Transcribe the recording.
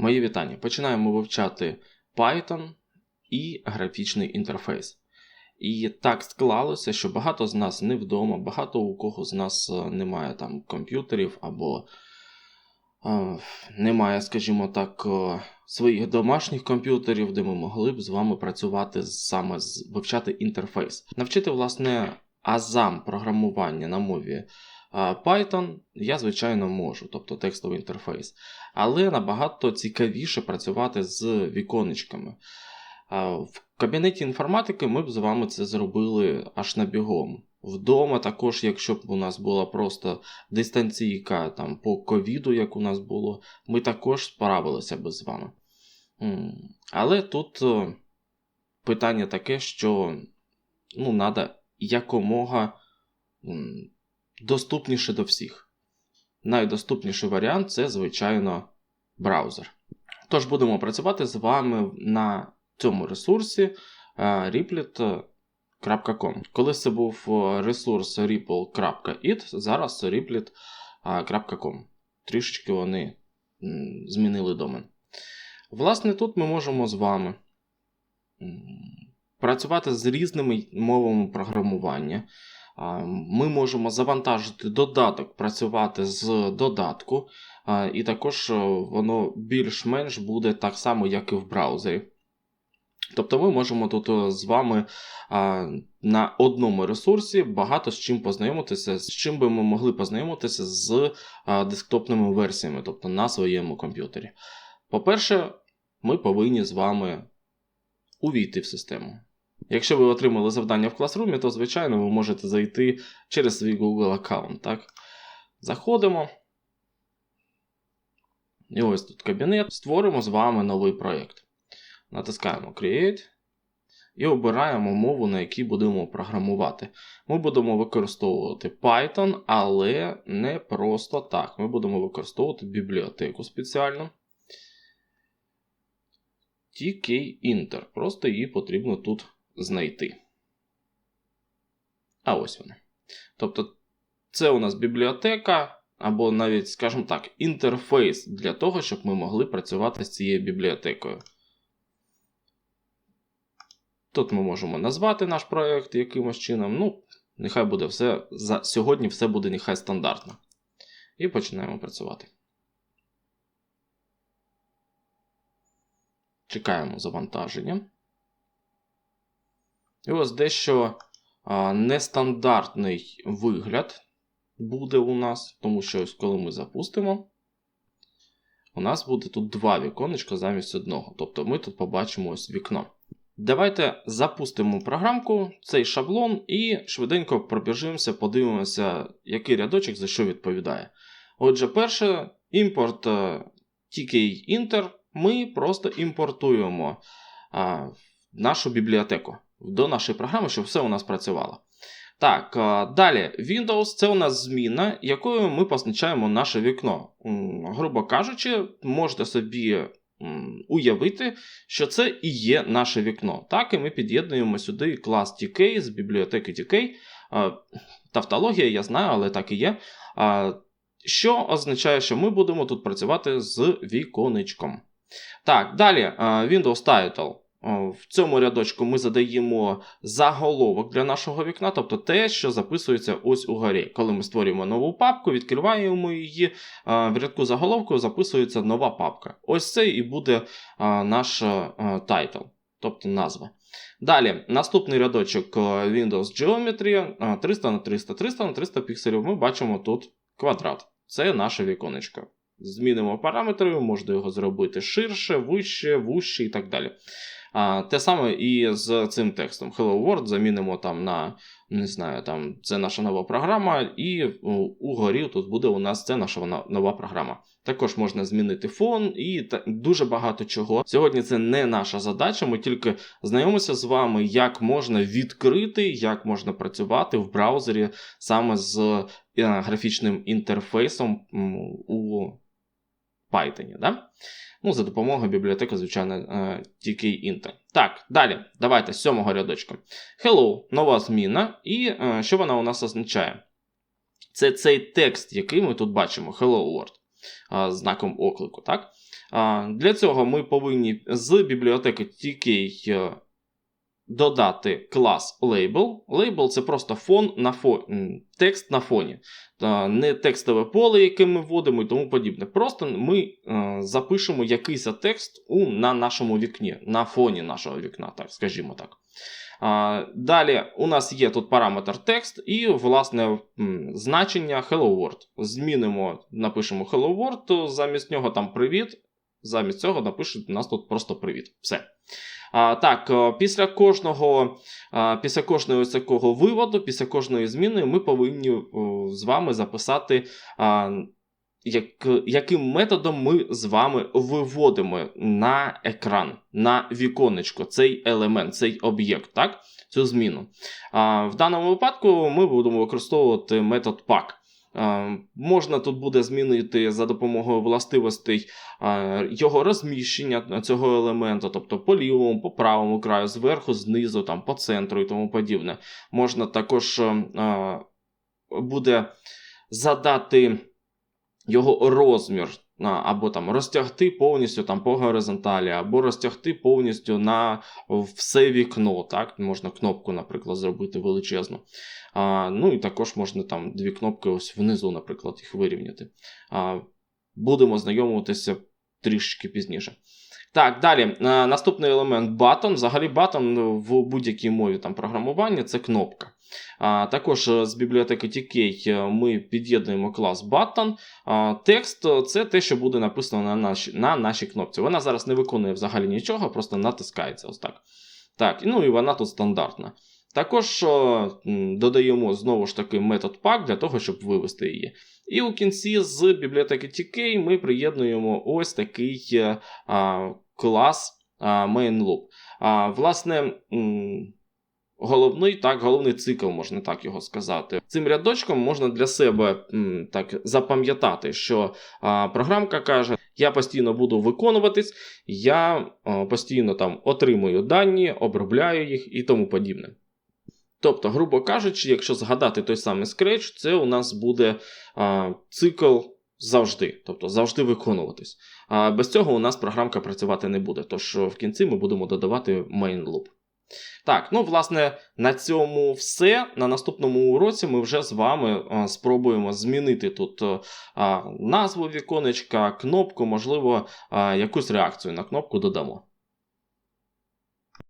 Мої вітання. Починаємо вивчати Python і графічний інтерфейс. І так склалося, що багато з нас не вдома, багато у кого з нас е, немає там комп'ютерів або е, немає, скажімо так, е, своїх домашніх комп'ютерів, де ми могли б з вами працювати саме вивчати інтерфейс. Навчити, власне, азам програмування на мові. Python я, звичайно, можу, тобто текстовий інтерфейс. Але набагато цікавіше працювати з віконечками. В кабінеті інформатики ми б з вами це зробили аж на бігом. Вдома, також, якщо б у нас була просто дистанційка там, по ковіду, як у нас було, ми також справилися б з вами. Але тут е, питання таке, що ну, треба якомога доступніше до всіх. Найдоступніший варіант це, звичайно, браузер. Тож будемо працювати з вами на цьому ресурсі е, riplet.com. Колись це був е, ресурс ripple.it, зараз riplet.com. Трішечки вони змінили домен. Власне, тут ми можемо з вами працювати з різними мовами програмування. Ми можемо завантажити додаток, працювати з додатку, і також е, воно більш-менш буде так само, як і в браузері. Тобто ми можемо тут е, з вами на одному ресурсі багато з чим познайомитися, з чим би ми могли познайомитися з десктопними версіями, тобто на своєму комп'ютері. По-перше, ми повинні з вами увійти в систему. Якщо ви отримали завдання в класрумі, то, звичайно, ви можете зайти через свій Google аккаунт. Так? Заходимо. І ось тут кабінет. Створимо з вами новий проєкт. Натискаємо Create. І обираємо мову, на якій будемо програмувати. Ми будемо використовувати Python, але не просто так. Ми будемо використовувати бібліотеку спеціально. TK-Inter. Просто її потрібно тут знайти. А ось вона. Тобто, це у нас бібліотека, або навіть, скажімо так, інтерфейс для того, щоб ми могли працювати з цією бібліотекою. Тут ми можемо назвати наш проєкт якимось чином. Ну, нехай буде все. За Сьогодні все буде нехай стандартно. І починаємо працювати. Чекаємо завантаження. І ось дещо нестандартний вигляд буде у нас, тому що ось коли ми запустимо, у нас буде тут два віконечка замість одного. Тобто ми тут побачимо ось вікно. Давайте запустимо програмку, цей шаблон, і швиденько пробіжимося, подивимося, який рядочок за що відповідає. Отже, перше, імпорт е, TK-Inter, ми просто імпортуємо а, нашу бібліотеку до нашої програми, щоб все у нас працювало. Так, далі Windows це у нас зміна, якою ми позначаємо наше вікно. Грубо кажучи, можете собі уявити, що це і є наше вікно. Так, і ми під'єднуємо сюди клас TK з бібліотеки TK. Тавтологія, я знаю, але так і є. Що означає, що ми будемо тут працювати з віконечком. Так, далі Windows Title. В цьому рядочку ми задаємо заголовок для нашого вікна, тобто те, що записується ось угорі. Коли ми створюємо нову папку, відкриваємо її, в рядку заголовку записується нова папка. Ось це і буде наш тайтл, тобто назва. Далі, наступний рядочок Windows Geometry 300 на 300 300 на 300 пікселів. Ми бачимо тут квадрат. Це наше віконечко. Змінимо параметри, можна його зробити ширше, вище, вужче і так далі. А, Те саме і з цим текстом. Hello World замінимо там на не знаю, там це наша нова програма, і угорі тут буде у нас це наша нова програма. Також можна змінити фон і та, дуже багато чого. Сьогодні це не наша задача. Ми тільки знайомимося з вами, як можна відкрити, як можна працювати в браузері саме з е, графічним інтерфейсом у Python. Да? Ну, За допомогою бібліотеки, звичайно, е, тільки Intel. Так, далі. Давайте з сьомого рядочку. Hello, нова зміна. І е, що вона у нас означає? Це цей текст, який ми тут бачимо, Hello World, знаком оклику. так? Для цього ми повинні з бібліотеки TK е, додати клас Label. Label це просто фон на фо... текст на фоні. Не текстове поле, яке ми вводимо і тому подібне. Просто ми е, запишемо якийсь текст у, на нашому вікні, на фоні нашого вікна, так скажімо так. Далі у нас є тут параметр текст і, власне, значення Hello World. Змінимо, напишемо Hello World, то замість нього там привіт. Замість цього напишуть нас тут просто привіт. Все. А, Так, е, після кожного, після кожного такого виводу, після кожної зміни, ми повинні з вами записати, як, яким методом ми з вами виводимо на екран, на віконечко цей елемент, цей об'єкт, так? цю зміну. А, В даному випадку ми будемо використовувати метод pack. Можна тут буде змінити за допомогою властивостей його розміщення цього елементу, тобто по лівому, по правому краю, зверху, знизу, там, по центру і тому подібне. Можна також буде задати його розмір. Або там розтягти повністю там по горизонталі, або розтягти повністю на все вікно. Так? Можна кнопку, наприклад, зробити величезну. А, Ну і також можна там дві кнопки ось внизу, наприклад, їх вирівняти. А, Будемо знайомитися трішки пізніше. Так, далі. Наступний елемент button. Взагалі, button в будь-якій мові там, програмування це кнопка. Також з бібліотеки TK ми під'єднуємо клас button. Текст це те, що буде написано на нашій, на нашій кнопці. Вона зараз не виконує взагалі нічого, просто натискається ось так. Так, ну і вона тут стандартна. Також додаємо знову ж таки метод pack для того, щоб вивести її. І у кінці з бібліотеки TK ми приєднуємо ось такий а, клас а, main А, Власне, головний так, головний цикл, можна так його сказати. Цим рядочком можна для себе так запам'ятати, що а, програмка каже: я постійно буду виконуватись, я а, постійно там отримую дані, обробляю їх і тому подібне. Тобто, грубо кажучи, якщо згадати той самий Scratch, це у нас буде а, цикл завжди, тобто завжди виконуватись. А без цього у нас програмка працювати не буде. Тож в кінці ми будемо додавати main loop. Так, ну, власне, на цьому все. На наступному уроці ми вже з вами а, спробуємо змінити тут а, назву віконечка, кнопку, можливо, а, якусь реакцію на кнопку додамо.